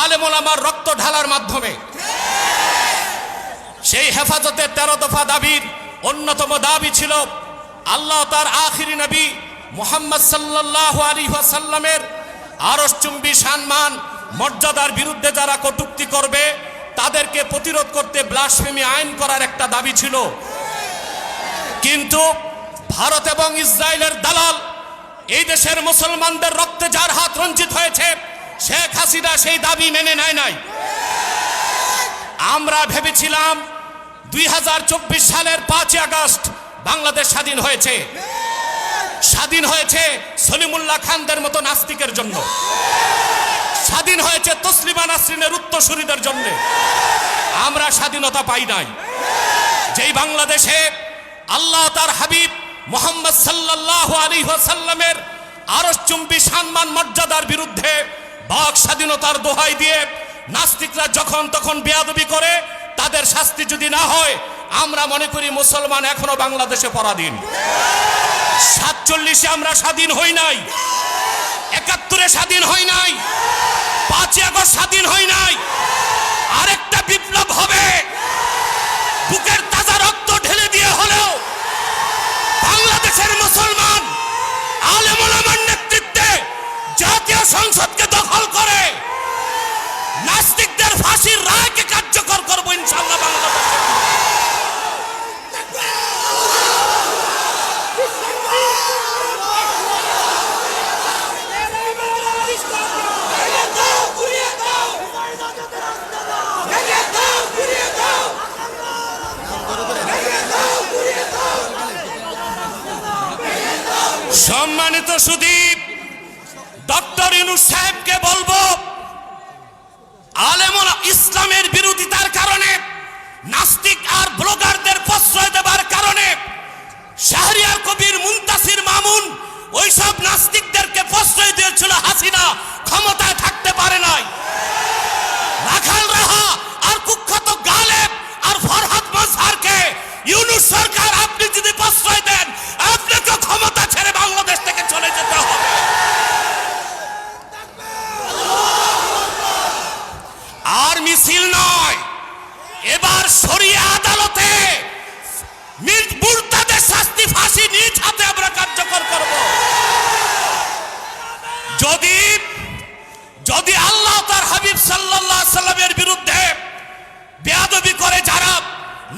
আলেমুল আমার রক্ত ঢালার মাধ্যমে। সেই হেফাজতের তেরো দফা দাবির অন্যতম দাবি ছিল, আল্লাহ তার আখিরি নবী মোহাম্মদ সাল্লাহ আলী সাল্লামের আরসচুম্বী সম্মান, মর্যাদার বিরুদ্ধে যারা কটুক্তি করবে, তাদেরকে প্রতিরোধ করতে ব্লাসফেমি আইন করার একটা দাবি ছিল। কিন্তু ভারত এবং ইসরায়েলের দালাল এই দেশের মুসলমানদের রক্তে যার হাত রঞ্জিত হয়েছে শেখ হাসিনা সেই দাবি মেনে নেয় নাই। আমরা ভেবেছিলাম দুই হাজার চব্বিশ সালের পাঁচই আগস্ট বাংলাদেশ স্বাধীন হয়েছে। স্বাধীন হয়েছে সলিমুল্লাহ খানদের মতো নাস্তিকের জন্য। স্বাধীন হয়েছে তসলিমা নাসরিনের উত্তরসূরিদের জন্য। আমরা স্বাধীনতা পাই নাই। যেই বাংলাদেশে আল্লাহ তার হাবিব মোহাম্মদ সাল্লাহ আলী সাল্লামের আরসচুম্বী সম্মান মর্যাদার বিরুদ্ধে বাক স্বাধীনতার দোহাই দিয়ে নাস্তিকরা যখন তখন বেয়াদবি করে, তাদের শাস্তি যদি না হয়, আমরা মনে করি মুসলমান এখনও বাংলাদেশে পরাধীন। সাতচল্লিশে আমরা স্বাধীন হই নাই, একাত্তরে স্বাধীন হই নাই, পাঁচই আগস্ট স্বাধীন হই নাই। আরেকটা বিপ্লব হবে, বুকের তাজা রক্ত ঢেলে দিয়ে হলেও বাংলাদেশের মুসলমান আলেমুলামার নেতৃত্বে জাতীয় সংসদকে দখল করে। নাস্তিকদের ফাঁসির রায়কে কার্যকর করব ইনশাল্লাহ বাংলাদেশে। সম্মানিত সুদীপ ডক্টর ইনু সাহেবকে বলব আলেমুল ইসলামের বিরোধিতার কারণে নাস্তিক আর ব্লগারদের বেয়াদবি করে যারা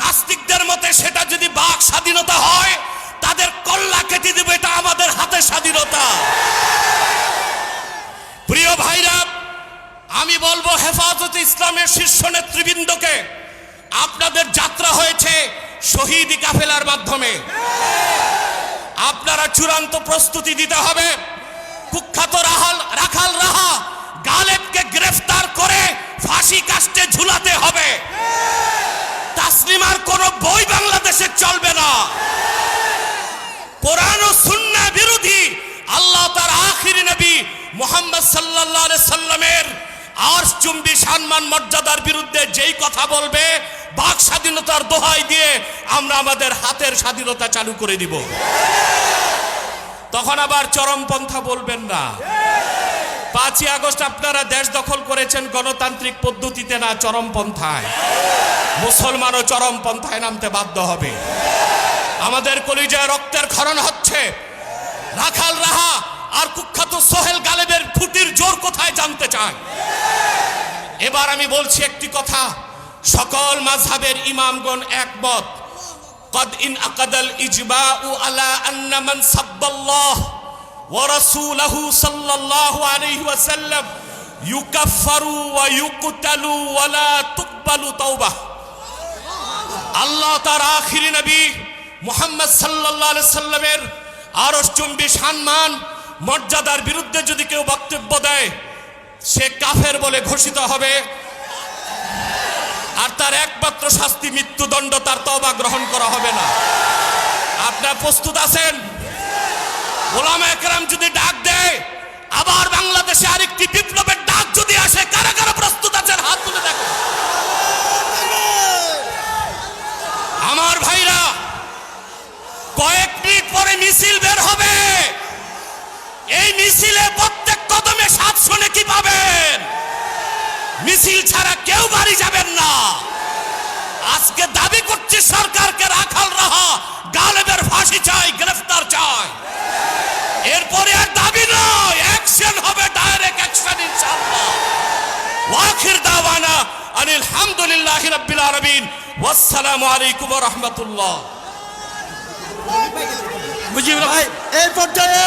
নাস্তিকদের মতে সেটা যদি বাক স্বাধীনতা হয়, তাদের কল্লা কেটে দেবে, এটা আমাদের হাতে স্বাধীনতা। প্রিয় ভাইরা, আমি বলব হেফাজতে ইসলামের শীর্ষ নেতৃবৃন্দকে, আপনাদের যাত্রা হয়েছে শহীদি কাফেলার মাধ্যমে। আপনারা চূড়ান্ত প্রস্তুতি দিতে হবে। কুখ্যাত রাহাল রাখাল রাহা গালেবকে গ্রেফতার করে ফাঁসি কাস্টে ঝুলাতে হবে। তাসলিমার কোন বই বাংলাদেশে চলবে না। কোরআন ও সুন্না বিরোধী আল্লাহ তার আখিরি নবী মোহাম্মদ আলাইহি সাল্লামের আর চুম্বি, সম্মান, মর্যাদার বিরুদ্ধে যেই কথা বলবে, বাক স্বাধীনতার দোহাই দিয়ে আমরা আমাদের হাতের স্বাধীনতা চালু করে দিব। তখন আবার চরমপন্থা বলবেন না। পাঁচই আগস্ট আপনারা দেশ দখল করেছেন গণতান্ত্রিক পদ্ধতিতে না চরমপন্থায় মুসলমানও চরমপন্থায় নামতে বাধ্য হবে আমাদের কলিজায় রক্তের খরণ হচ্ছে রাখাল রাহা আর কুখ্যাত সোহেল গালেবের ফুটির জোর কোথায় জানতে চায় এবার আমি বলছি একটি কথা সকল মাযহাবের ইমামগণ একমত قد إن أقد الإجماع على أن من سب الله ورسوله صلى الله عليه وسلم يكفر ويقتل ولا تقبل توبه আল্লাহ তার আখিরি নবী মোহাম্মদ সাল্লাল্লাহু আলাইহি সাল্লামের আরশ চুম্বি সম্মান মর্যাদার বিরুদ্ধে যদি কেউ বক্তব্য দেয় সে কাফের বলে ঘোষিত হবে আর তার একমাত্র শাস্তি মৃত্যুদণ্ড তার তবা গ্রহণ করা হবে না আপনার প্রস্তুত আছেন ওলামা একরাম যদি ডাক দেয়, আবার বাংলাদেশে আরেকটি বিপ্লবের ডাক যদি আসে, কারা কারা প্রস্তুত আছেন? হাত তুলে দেখো। আমার ভাইরা, কয়েক মিনিট পরে মিছিল বের হবে। এই মিছিলে প্রত্যেক কদমে সাতশো কি পাবেন? মিছিল ছাড়া কেউ বাড়ি যাবেন না। আজকে দাবি ওয়াখির দাওয়ানা আনিল হামদুলিল্লাহ রাব্বিল আলামিন ওয়াসসালামু আলাইকুম ওয়া রাহমাতুল্লাহ মুজিবুল ভাই এই পর্যায়ে